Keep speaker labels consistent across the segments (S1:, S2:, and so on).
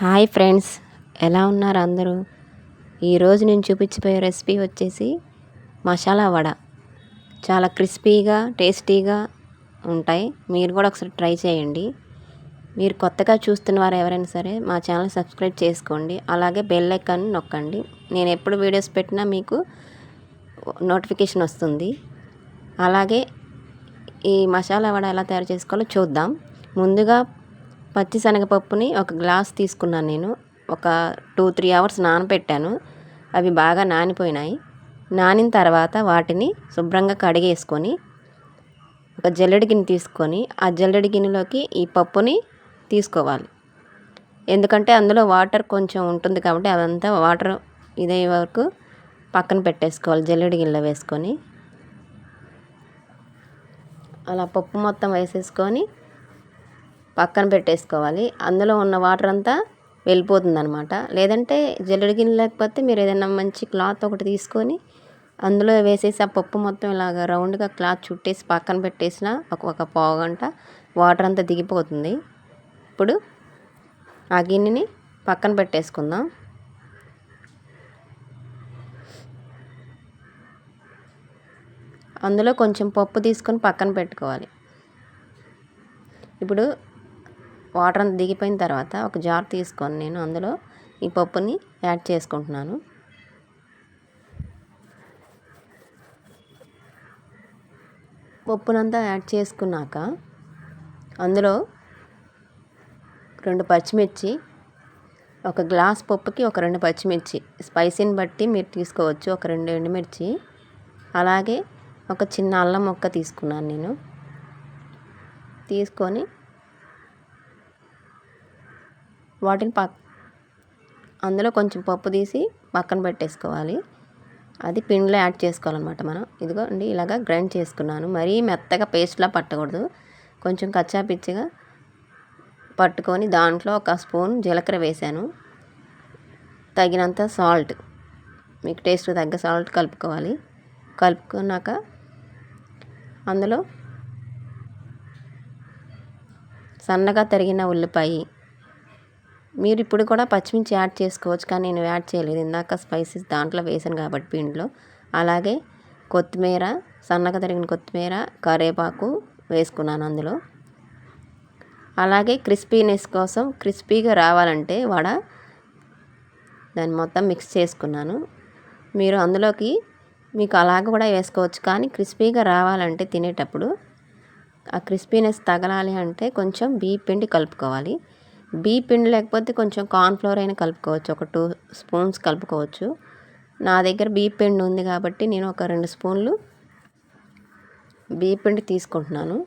S1: Hi friends ఎలా ఉన్నారు అందరూ? ఈరోజు నేను చూపించిపోయే రెసిపీ వచ్చేసి మసాలా వడ. చాలా క్రిస్పీగా టేస్టీగా ఉంటాయి. మీరు కూడా ఒకసారి ట్రై చేయండి. మీరు కొత్తగా చూస్తున్న వారు ఎవరైనా సరే మా ఛానల్ సబ్స్క్రైబ్ చేసుకోండి. అలాగే బెల్ ఐకాన్ నొక్కండి. నేను ఎప్పుడు వీడియోస్ పెట్టినా మీకు నోటిఫికేషన్ వస్తుంది. అలాగే ఈ మసాలా వడ ఎలా తయారు చేసుకోవాలో చూద్దాం. ముందుగా పచ్చిశనగపప్పుని ఒక గ్లాస్ తీసుకున్నాను నేను. ఒక టూ త్రీ అవర్స్ నానబెట్టాను అవి బాగా నానిపోయినాయి. నానిన తర్వాత వాటిని శుభ్రంగా కడిగేసుకొని ఒక జల్లెడి గిన్నె తీసుకొని ఆ జల్లెడి గిన్నెలోకి ఈ పప్పుని తీసుకోవాలి. ఎందుకంటే అందులో వాటర్ కొంచెం ఉంటుంది కాబట్టి అదంతా వాటర్ ఇదే వరకు పక్కన పెట్టేసుకోవాలి జల్లెడి గిన్నెలో వేసుకొని. అలా పప్పు మొత్తం వేసేసుకొని పక్కన పెట్టేసుకోవాలి. అందులో ఉన్న వాటర్ అంతా వెళ్ళిపోతుంది అనమాట లేదంటే జల్లెడ గిన్నె లేకపోతే మీరు ఏదైనా మంచి క్లాత్ ఒకటి తీసుకొని అందులో వేసేసి ఆ పప్పు మొత్తం ఇలాగ రౌండ్గా క్లాత్ చుట్టేసి పక్కన పెట్టేసిన ఒక ఒక పావు గంట వాటర్ అంతా దిగిపోతుంది. ఇప్పుడు ఆ గిన్నెని పక్కన పెట్టేసుకుందాం. అందులో కొంచెం పప్పు తీసుకొని పక్కన పెట్టుకోవాలి. ఇప్పుడు వాటర్ అంతా దిగిపోయిన తర్వాత ఒక జార్ తీసుకొని నేను అందులో ఈ పప్పుని యాడ్ చేసుకుంటున్నాను. పప్పునంతా యాడ్ చేసుకున్నాక అందులో రెండు పచ్చిమిర్చి ఒక గ్లాస్ పప్పుకి ఒక రెండు పచ్చిమిర్చి స్పైసీని బట్టి మీరు తీసుకోవచ్చు ఒక రెండు ఎండుమిర్చి అలాగే ఒక చిన్న అల్లం మొక్క తీసుకున్నాను నేను. తీసుకొని వాటిని పక్ అందులో కొంచెం పప్పు తీసి పక్కన పెట్టేసుకోవాలి. అది పిండిలో యాడ్ చేసుకోవాలన్నమాట మనం. ఇదిగో అండి ఇలాగ గ్రైండ్ చేసుకున్నాను. మరీ మెత్తగా పేస్ట్లా పట్టకూడదు. కొంచెం కచ్చా పిచ్చిగా పట్టుకొని దాంట్లో ఒక స్పూన్ జీలకర్ర వేసాను. తగినంత సాల్ట్ మీకు టేస్ట్ తగ్గ సాల్ట్ కలుపుకోవాలి. కలుపుకున్నాక అందులో సన్నగా తరిగిన ఉల్లిపాయ మీరు ఇప్పుడు కూడా పచ్చిమిర్చి యాడ్ చేసుకోవచ్చు కానీ నేను యాడ్ చేయలేదు. ఇందాక స్పైసెస్ దాంట్లో వేసాను కాబట్టి పిండిలో. అలాగే కొత్తిమీర సన్నగా తరిగిన కొత్తిమీర కరివేపాకు వేసుకున్నాను అందులో. అలాగే క్రిస్పీనెస్ కోసం క్రిస్పీగా రావాలంటే వడ దాన్ని మొత్తం మిక్స్ చేసుకున్నాను. మీరు అందులోకి మీకు అలాగ కూడా వేసుకోవచ్చు కానీ క్రిస్పీగా రావాలంటే తినేటప్పుడు ఆ క్రిస్పీనెస్ తగలాలి అంటే కొంచెం బియ్య పిండి కలుపుకోవాలి. బీ పిండి లేకపోతే కొంచెం కార్న్ఫ్లోర్ అయినా కలుపుకోవచ్చు. ఒక టూ స్పూన్స్ కలుపుకోవచ్చు. నా దగ్గర బీ పిండి ఉంది కాబట్టి నేను ఒక రెండు స్పూన్లు బీ పిండి తీసుకుంటున్నాను.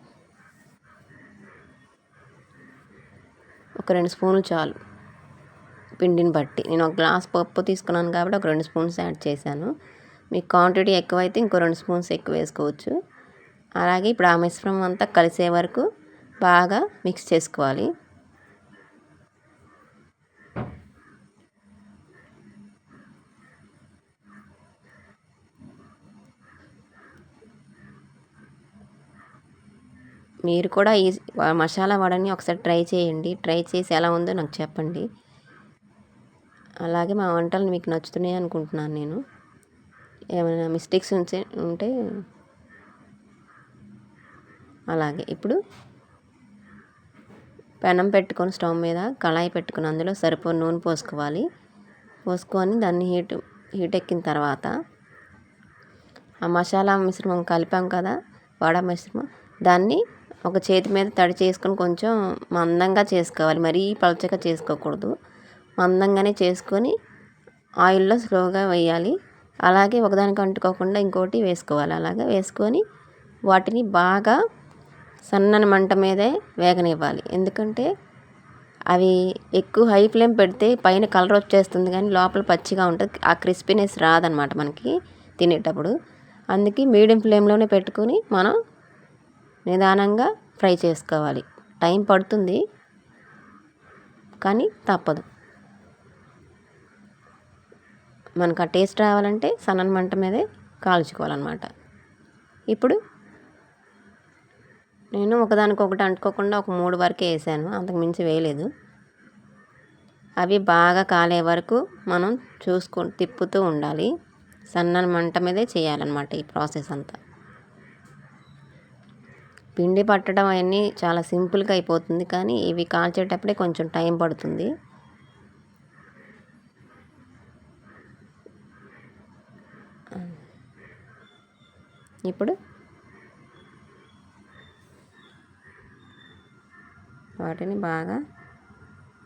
S1: ఒక రెండు స్పూన్లు చాలు పిండిని బట్టి. నేను ఒక గ్లాస్ పప్పు తీసుకున్నాను కాబట్టి ఒక రెండు స్పూన్స్ యాడ్ చేశాను. మీకు క్వాంటిటీ ఎక్కువైతే ఇంకో రెండు స్పూన్స్ ఎక్కువ వేసుకోవచ్చు. అలాగే ఇప్పుడు ఆ మిశ్రమం అంతా కలిసే వరకు బాగా మిక్స్ చేసుకోవాలి. మీరు కూడా ఈ మసాలా వడని ఒకసారి ట్రై చేయండి. ట్రై చేసి ఎలా ఉందో నాకు చెప్పండి. అలాగే మా వంటలు మీకు నచ్చుతున్నాయి అనుకుంటున్నాను నేను. ఏమైనా మిస్టేక్స్ ఉంటే ఉంటే అలాగే ఇప్పుడు పెనం పెట్టుకొని స్టవ్ మీద కళాయి పెట్టుకుని అందులో సరిపో నూనె పోసుకోవాలి. పోసుకొని దాన్ని హీట్ హీట్ ఎక్కిన తర్వాత ఆ మసాలా మిశ్రమం కలిపాం కదా వడ మిశ్రమం దాన్ని ఒక చేతి మీద తడి చేసుకొని కొంచెం మందంగా చేసుకోవాలి. మరీ పలచగా చేసుకోకూడదు. మందంగానే చేసుకొని ఆయిల్లో స్లోగా వేయాలి. అలాగే ఒకదానికి అంటుకోకుండా ఇంకోటి వేసుకోవాలి. అలాగే వేసుకొని వాటిని బాగా సన్నని మంట మీదే వేగనివ్వాలి. ఎందుకంటే అవి ఎక్కువ హై ఫ్లేమ్ పెడితే పైన కలర్ వచ్చేస్తుంది కానీ లోపల పచ్చిగా ఉంటుంది. ఆ క్రిస్పీనెస్ రాదనమాట మనకి తినేటప్పుడు. అందుకే మీడియం ఫ్లేమ్లోనే పెట్టుకొని మనం నిదానంగా ఫ్రై చేసుకోవాలి. టైం పడుతుంది. కానీ తప్పదు. మనకు ఆ టేస్ట్ రావాలంటే సన్నని మంట మీదే కాల్చుకోవాలన్నమాట. ఇప్పుడు నేను ఒకదానికొకటి అంటుకోకుండా ఒక మూడు వరకే వేసాను. అంతకు మించి వేయలేదు. అవి బాగా కాలే వరకు మనం చూసుకొని తిప్పుతూ ఉండాలి. సన్నని మంట మీదే చేయాలన్నమాట ఈ ప్రాసెస్ అంతా. పిండి పట్టడం అవన్నీ చాలా సింపుల్గా అయిపోతుంది. కానీ ఇవి కాల్చేటప్పుడే కొంచెం టైం పడుతుంది. ఇప్పుడు వాటిని బాగా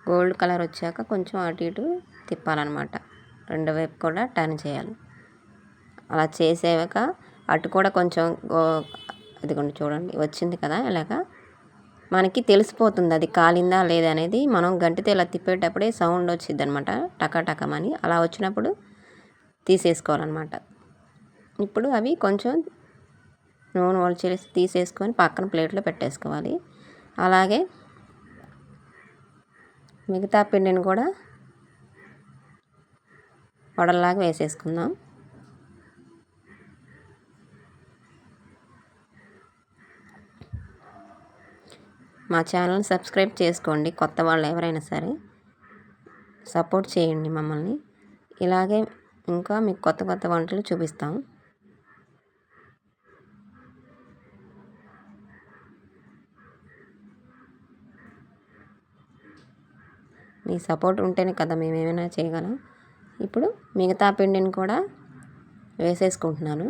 S1: గోల్డ్ కలర్ వచ్చాక కొంచెం అటు ఇటు తిప్పాలన్నమాట. రెండు వైపు కూడా టర్న్ చేయాలి. అలా చేసాక అటు కూడా కొంచెం అదిగోండి చూడండి వచ్చింది కదా ఇలాగ. మనకి తెలిసిపోతుంది అది కాలిందా లేదా అనేది. మనం గంటితో ఇలా తిప్పేటప్పుడే సౌండ్ వచ్చింది అనమాట టకాటకమని అలా వచ్చినప్పుడు తీసేసుకోవాలన్నమాట. ఇప్పుడు అవి కొంచెం నూనె చేసి తీసేసుకొని పక్కన ప్లేట్లో పెట్టేసుకోవాలి. అలాగే మిగతా పిండిని కూడా వడల్లాగా వేసేసుకుందాం. మా ఛానల్ సబ్స్క్రైబ్ చేసుకోండి కొత్త వాళ్ళు ఎవరైనా సరే. సపోర్ట్ చేయండి మమ్మల్ని. ఇలాగే ఇంకా మీకు కొత్త కొత్త వంటలు చూపిస్తాం. మీ సపోర్ట్ ఉంటేనే కదా మేము ఏమైనా చేయగలం. ఇప్పుడు మిగతా పిండిని కూడా వేసేసుకుంటున్నాను.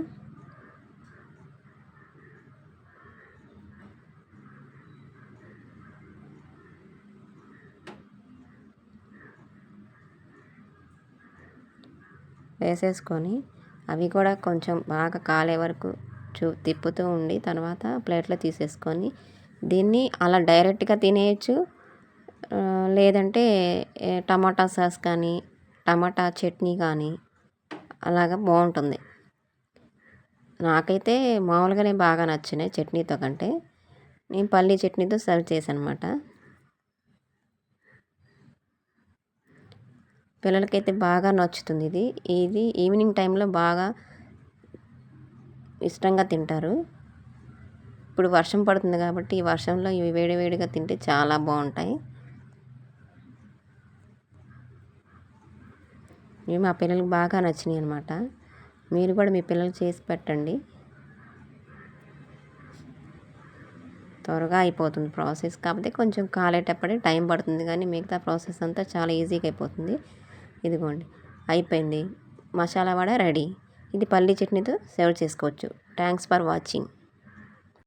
S1: వేసేసుకొని అవి కూడా కొంచెం బాగా కాలే వరకు చూ తిప్పుతూ ఉండి తర్వాత ప్లేట్లో తీసేసుకొని దీన్ని అలా డైరెక్ట్గా తినేయచ్చు. లేదంటే టమాటా సాస్ కానీ టమాటా చట్నీ కానీ అలాగా బాగుంటుంది. నాకైతే మామూలుగానే బాగా నచ్చినాయి చట్నీతో కంటే. నేను పల్లీ చట్నీతో సర్వ్ చేశాను అనమాట పిల్లలకైతే బాగా నచ్చుతుంది ఇది. ఇది ఈవినింగ్ టైంలో బాగా ఇష్టంగా తింటారు. ఇప్పుడు వర్షం పడుతుంది కాబట్టి ఈ వర్షంలో ఇవి వేడివేడిగా తింటే చాలా బాగుంటాయి. ఇవి మా పిల్లలకు బాగా నచ్చినాయి అనమాట మీరు కూడా మీ పిల్లలు చేసి పెట్టండి. త్వరగా అయిపోతుంది ప్రాసెస్. కాకపోతే కొంచెం కాలేటప్పుడే టైం పడుతుంది కానీ మిగతా ప్రాసెస్ అంతా చాలా ఈజీగా అయిపోతుంది. ఇదిగోండి అయిపోయింది. మసాలా వడ రెడీ. ఇది పల్లీ చట్నీతో సర్వ్ చేసుకోవచ్చు. Thanks for watching.